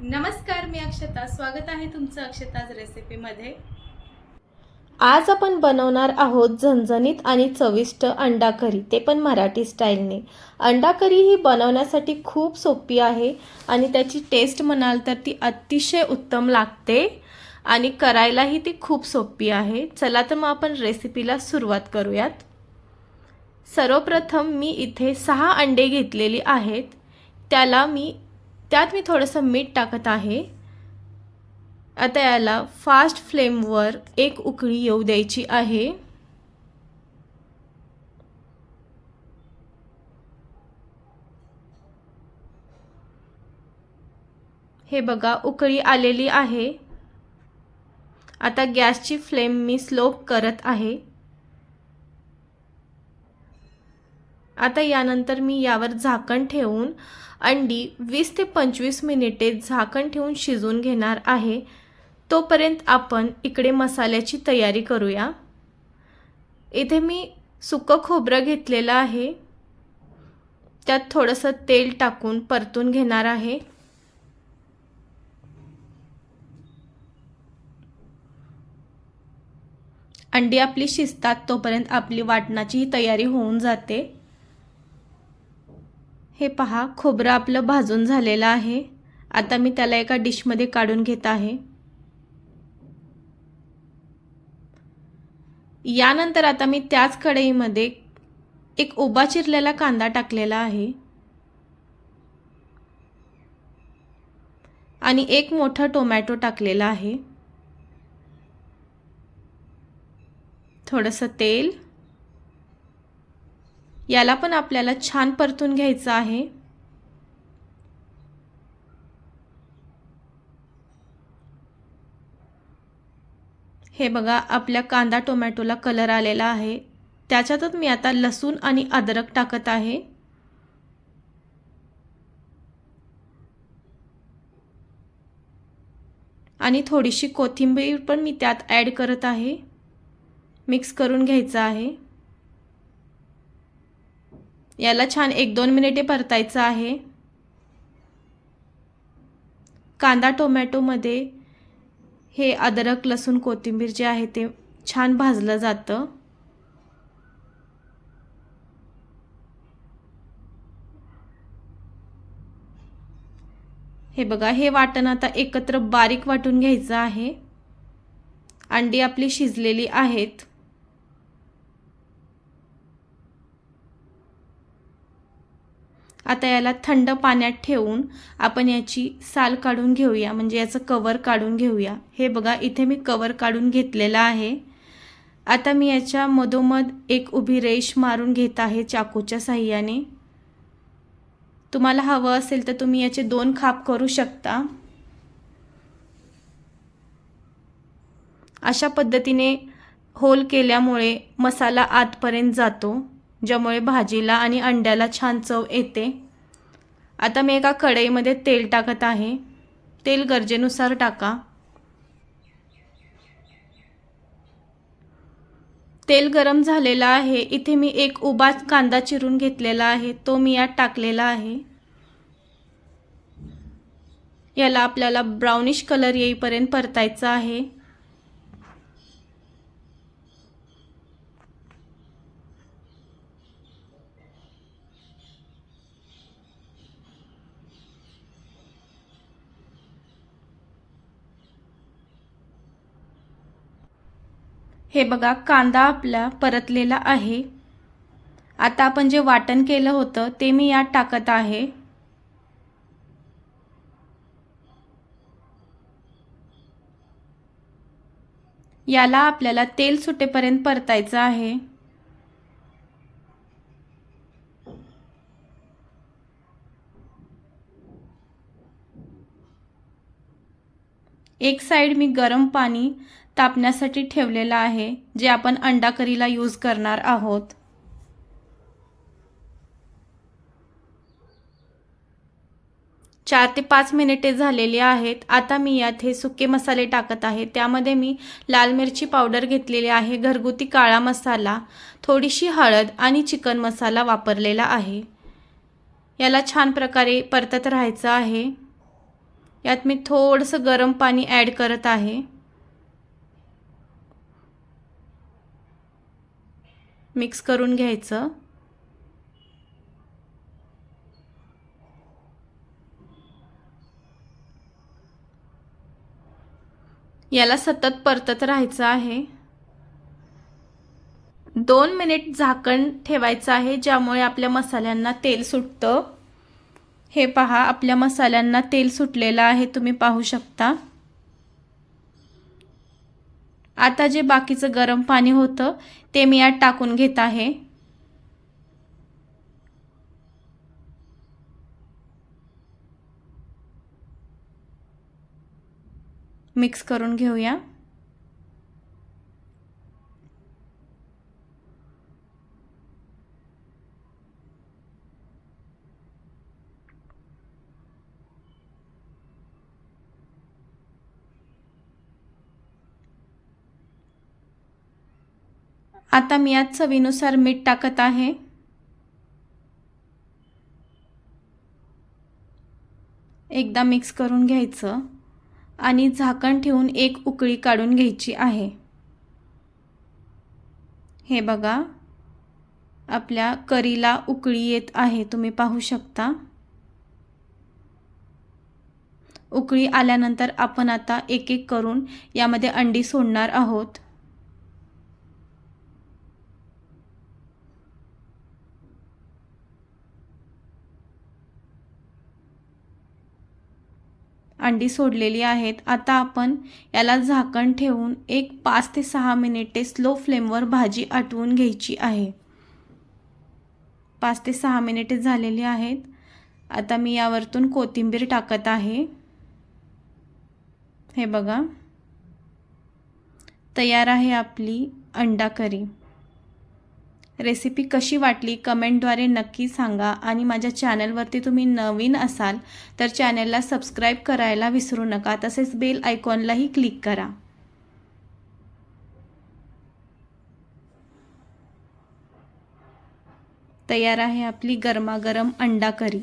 नमस्कार मी अक्षता. स्वागत आहे तुमचं अक्षताज रेसिपीमध्ये आज आपण बनवणार आहोत झणझणीत आणि चविष्ट अंडा करी. ते पण मराठी स्टाईलने. अंडा करी ही बनवण्यासाठी खूप सोपी आहे आणि त्याची टेस्ट म्हणाल तर ती अतिशय उत्तम लागते आणि करायलाही ती खूप सोपी आहे. चला तर मग आपण रेसिपीला सुरुवात करूयात. सर्वप्रथम मी इथे सहा अंडे घेतलेली आहेत. त्याला मी त्यात मी थोडंसं मीठ टाकत आहे. आता याला फास्ट फ्लेमवर एक उकळी येऊ द्यायची आहे. हे बघा उकळी आलेली आहे. आता गॅसची फ्लेम मी स्लो करत आहे. आता यानंतर मी यावर झाकण ठेवून अंडी वीस ते पंचवीस मिनिटे झाकण ठेवून शिजून घेणार आहे. तोपर्यंत आपण इकडे मसाल्याची तयारी करूया. इथे मी सुकं खोबरं घेतलेलं आहे. त्यात थोडंसं तेल टाकून परतून घेणार आहे. अंडी आपली शिजतात तोपर्यंत आपली वाटणाची तयारी होऊन जाते. हे पहा खोबरं आपलं भाजून झालेलं आहे. आता मी त्याला एका डिशमध्ये काढून घेत आहे. यानंतर आता मी त्याच कढईमध्ये एक उभा चिरलेला कांदा टाकलेला आहे. आणि एक मोठा टोमॅटो टाकलेला आहे. थोडंसं तेल. याला पण आपल्याला छान परतून घ्यायचं आहे. हे बघा आपल्या कांदा टोमॅटोला कलर आलेला आहे. त्याच्यातच मी आता लसूण आणि अद्रक टाकत आहे. आणि थोडीशी कोथिंबीर पण मी त्यात ॲड करत आहे. मिक्स करून घ्यायचं आहे. याला छान एक दोन मिनिटे परतायचं आहे. कांदा टोमॅटोमध्ये हे अद्रक लसूण कोथिंबीर जे आहे ते छान भाजलं जातं. हे बघा हे वाटण आता एकत्र बारीक वाटून घ्यायचं आहे. अंडी आपली शिजलेली आहेत. आता याला थंड पाण्यात ठेवून आपण याची साल काढून घेऊया. म्हणजे याचं कवर काढून घेऊया. हे बघा इथे मी कवर काढून घेतलेलं आहे. आता मी याच्या मधोमध एक उभी रेष मारून घेत आहे चाकूच्या साह्याने. तुम्हाला हवं असेल तर तुम्ही याचे दोन खाप करू शकता. अशा पद्धतीने होल केल्यामुळे मसाला आतपर्यंत जातो. ज्यामुळे भाजीला आणि अंड्याला छान चव येते. आता मी एका कढईमध्ये तेल टाकत आहे. तेल गरजेनुसार टाका. तेल गरम झालेलं आहे. इथे मी एक उभा कांदा चिरून घेतलेला आहे. तो मी यात टाकलेला आहे. याला आपल्याला ब्राउनिश कलर येईपर्यंत परतायचा आहे. हे बघा कांदा आपला परतलेला आहे. आता आपण जे वाटण केलं होतं ते मी यात टाकत आहे. याला आपल्याला तेल सुटेपर्यंत परतायचं आहे. एक साईड मी गरम पाणी तापण्यासाठी ठेवलेलं आहे जे आपण अंडा करीला यूज करणार आहोत. चार ते पाच मिनिटे झालेली आहेत. आता मी यात हे सुके मसाले टाकत आहे. त्यामध्ये मी लाल मिरची पावडर घेतलेली आहे घरगुती काळा मसाला थोडीशी हळद आणि चिकन मसाला वापरलेला आहे. याला छान प्रकारे परतत राहायचं आहे. यात मी थोडंसं गरम पाणी ॲड करत आहे. मिक्स करून घ्यायचं. याला सतत परतत राहायचं आहे. दोन मिनिट झाकण ठेवायचं आहे ज्यामुळे आपल्या मसाल्यांना तेल सुटतं. हे पहा आपल्या मसाल्यांना तेल सुटलेलं आहे तुम्ही पाहू शकता. आता जे बाकीचं गरम पाणी होतं ते मी यात टाकून घेत आहे. मिक्स करून घेऊया. आता मी यात चवीनुसार मीठ टाकत आहे. एकदा मिक्स करून घ्यायचं आणि झाकण ठेवून एक उकळी काढून घ्यायची आहे. हे बघा आपल्या करीला उकळी येत आहे तुम्ही पाहू शकता. उकळी आल्यानंतर आपण आता एक एक करून यामध्ये अंडी सोडणार आहोत. अंडी सोडलेली आहेत. आता आपण याला झाकण ठेवून एक पाच ते सहा मिनिटे स्लो फ्लेमवर भाजी आटवून घ्यायची आहे. पाच ते सहा मिनिटे झालेली आहेत. आता मी यावरतून कोथिंबीर टाकत आहे. हे बघा. तयार आहे आपली अंडा करी रेसिपी कशी वाटली कमेंटद्वारे नक्की सांगा आणि माझ्या चॅनलवरती तुम्ही नवीन असाल तर चॅनलला सबस्क्राईब करायला विसरू नका. तसेच बेल आयकॉनलाही क्लिक करा. तयार आहे आपली गरमागरम अंडा करी.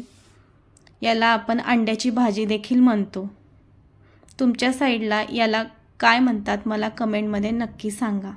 याला आपण अंड्याची भाजी देखील म्हणतो. तुमच्या साईडला याला काय म्हणतात मला कमेंटमध्ये नक्की सांगा.